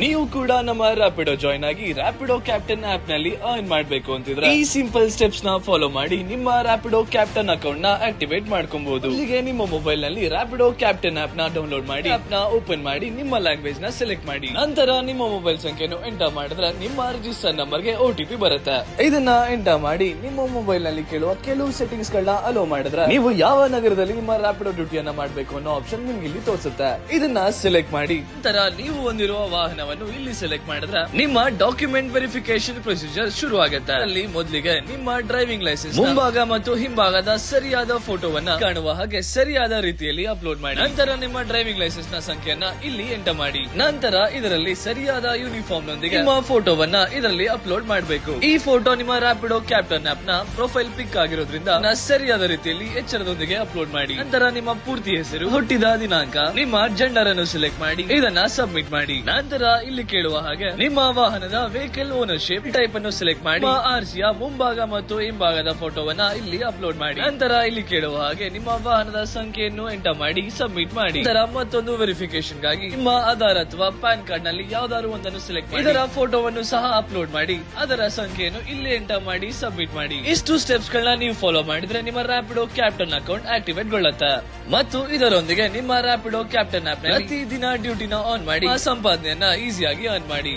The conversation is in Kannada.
ನೀವು ಕೂಡ ನಮ್ಮ ರಾಪಿಡೋ ಜಾಯ್ನ್ ಆಗಿ ರ್ಯಾಪಿಡೋ ಕ್ಯಾಪ್ಟನ್ ಆಪ್ನಲ್ಲಿ ಅರ್ನ್ ಮಾಡಬೇಕು ಅಂತಿದ್ರೆ ಈ ಸಿಂಪಲ್ ಸ್ಟೆಪ್ಸ್ನ ಫಾಲೋ ಮಾಡಿ ನಿಮ್ಮ ರ್ಯಾಪಿಡೋ ಕ್ಯಾಪ್ಟನ್ ಅಕೌಂಟ್ನ ಆಕ್ಟಿವೇಟ್ ಮಾಡ್ಕೊಬಹುದು ಹೀಗೆ ನಿಮ್ಮ ಮೊಬೈಲ್ನಲ್ಲಿ ರ್ಯಾಪಿಡೋ ಕ್ಯಾಪ್ಟನ್ ಆಪ್ನ ಡೌನ್ಲೋಡ್ ಮಾಡಿ ಆಪ್ನ ಓಪನ್ ಮಾಡಿ ನಿಮ್ಮ ಲ್ಯಾಂಗ್ವೇಜ್ನ ಸೆಲೆಕ್ಟ್ ಮಾಡಿ. ನಂತರ ನಿಮ್ಮ ಮೊಬೈಲ್ ಸಂಖ್ಯೆಯನ್ನು ಎಂಟರ್ ಮಾಡಿದ್ರೆ ನಿಮ್ಮ ರಿಜಿಸ್ಟರ್ ನಂಬರ್ಗೆ ಓಟಿಪಿ ಬರುತ್ತೆ. ಇದನ್ನ ಎಂಟರ್ ಮಾಡಿ ನಿಮ್ಮ ಮೊಬೈಲ್ನಲ್ಲಿ ಕೇಳುವ ಕೆಲವು ಸೆಟ್ಟಿಂಗ್ಸ್ ಗಳನ್ನ ಅಲೋ ಮಾಡಿದ್ರೆ ನೀವು ಯಾವ ನಗರದಲ್ಲಿ ನಿಮ್ಮ ರಾಪಿಡೋ ಡ್ಯೂಟಿಯನ್ನ ಮಾಡಬೇಕು ಅನ್ನೋ ಆಪ್ಷನ್ ನಿಮ್ಗೆ ಇಲ್ಲಿ ತೋರಿಸುತ್ತೆ. ಇದನ್ನ ಸೆಲೆಕ್ಟ್ ಮಾಡಿ. ನಂತರ ನೀವು ಹೊಂದಿರುವ ವಾಹನವನ್ನು ಇಲ್ಲಿ ಸೆಲೆಕ್ಟ್ ಮಾಡಿದ್ರೆ ನಿಮ್ಮ ಡಾಕ್ಯುಮೆಂಟ್ ವೆರಿಫಿಕೇಶನ್ ಪ್ರೊಸೀಜರ್ ಶುರು ಆಗುತ್ತೆ ಅಲ್ಲಿ ಮೊದಲಿಗೆ ನಿಮ್ಮ ಡ್ರೈವಿಂಗ್ ಲೈಸೆನ್ಸ್ ಮುಂಭಾಗ ಮತ್ತು ಹಿಂಭಾಗದ ಸರಿಯಾದ ಫೋಟೋವನ್ನ ಕಾಣುವ ಹಾಗೆ ಸರಿಯಾದ ರೀತಿಯಲ್ಲಿ ಅಪ್ಲೋಡ್ ಮಾಡಿ. ನಂತರ ನಿಮ್ಮ ಡ್ರೈವಿಂಗ್ ಲೈಸೆನ್ಸ್ನ ಸಂಖ್ಯೆಯನ್ನ ಇಲ್ಲಿ ಎಂಟರ್ ಮಾಡಿ. ನಂತರ ಇದರಲ್ಲಿ ಸರಿಯಾದ ಯೂನಿಫಾರ್ಮ್ ನೊಂದಿಗೆ ನಿಮ್ಮ ಫೋಟೋವನ್ನ ಇದರಲ್ಲಿ ಅಪ್ಲೋಡ್ ಮಾಡಬೇಕು. ಈ ಫೋಟೋ ನಿಮ್ಮ ರಾಪಿಡೋ ಕ್ಯಾಪ್ಟನ್ ಆಪ್ನ ಪ್ರೊಫೈಲ್ ಪಿಕ್ ಆಗಿರೋದ್ರಿಂದ ಸರಿಯಾದ ರೀತಿಯಲ್ಲಿ ಎಚ್ಚರದೊಂದಿಗೆ ಅಪ್ಲೋಡ್ ಮಾಡಿ. ನಂತರ ನಿಮ್ಮ ಪೂರ್ತಿ ಹೆಸರು ಹುಟ್ಟಿದ ದಿನಾಂಕ ನಿಮ್ಮ ಜೆಂಡರ್ ಅನ್ನು ಸೆಲೆಕ್ಟ್ ಮಾಡಿ. ಇದನ್ನ ಸಬ್ಮಿಟ್ ಮಾಡಿ. ನಂತರ ಇಲ್ಲಿ ಕೇಳುವ ಹಾಗೆ, ನಿಮ್ಮ ವಾಹನದ ವೆಹಿಕಲ್ ಓನರ್ಶಿಪ್ ಟೈಪ್ ಅನ್ನು ಸೆಲೆಕ್ಟ್ ಮಾಡಿ ಆರ್ಸಿಯ ಮುಂಭಾಗ ಮತ್ತು ಹಿಂಭಾಗದ ಫೋಟೋವನ್ನ ಇಲ್ಲಿ ಅಪ್ಲೋಡ್ ಮಾಡಿ. ನಂತರ ಇಲ್ಲಿ ಕೇಳುವ ಹಾಗೆ, ನಿಮ್ಮ ವಾಹನದ ಸಂಖ್ಯೆಯನ್ನು ಎಂಟರ್ ಮಾಡಿ ಸಬ್ಮಿಟ್ ಮಾಡಿ. ಇದರ ಮತ್ತೊಂದು ವೆರಿಫಿಕೇಶನ್ಗಾಗಿ ನಿಮ್ಮ ಆಧಾರ್ ಅಥವಾ ಪ್ಯಾನ್ ಕಾರ್ಡ್ನಲ್ಲಿ ಯಾವ್ದಾದ್ರು ಒಂದನ್ನು ಸೆಲೆಕ್ಟ್ ಮಾಡಿ. ಇದರ ಫೋಟೋವನ್ನು ಸಹ ಅಪ್ಲೋಡ್ ಮಾಡಿ, ಅದರ ಸಂಖ್ಯೆಯನ್ನು ಇಲ್ಲಿ ಎಂಟರ್ ಮಾಡಿ ಸಬ್ಮಿಟ್ ಮಾಡಿ. ಇಷ್ಟು ಸ್ಟೆಪ್ಸ್ ಗಳನ್ನ ನೀವು ಫಾಲೋ ಮಾಡಿದ್ರೆ ನಿಮ್ಮ ರಾಪಿಡೋ ಕ್ಯಾಪ್ಟನ್ ಅಕೌಂಟ್ ಆಕ್ಟಿವೇಟ್ ಗೊಳ್ಳುತ್ತೆ. ಮತ್ತು ಇದರೊಂದಿಗೆ ನಿಮ್ಮ ರಾಪಿಡೋ ಕ್ಯಾಪ್ಟನ್ ಆಪ್ ಪ್ರತಿ ದಿನ ಡ್ಯೂಟಿನ ಆನ್ ಮಾಡಿ ಸಂಪಾದನೆಯನ್ನ ಈಸಿಯಾಗಿ ಅರ್ನ್ ಮಾಡಿ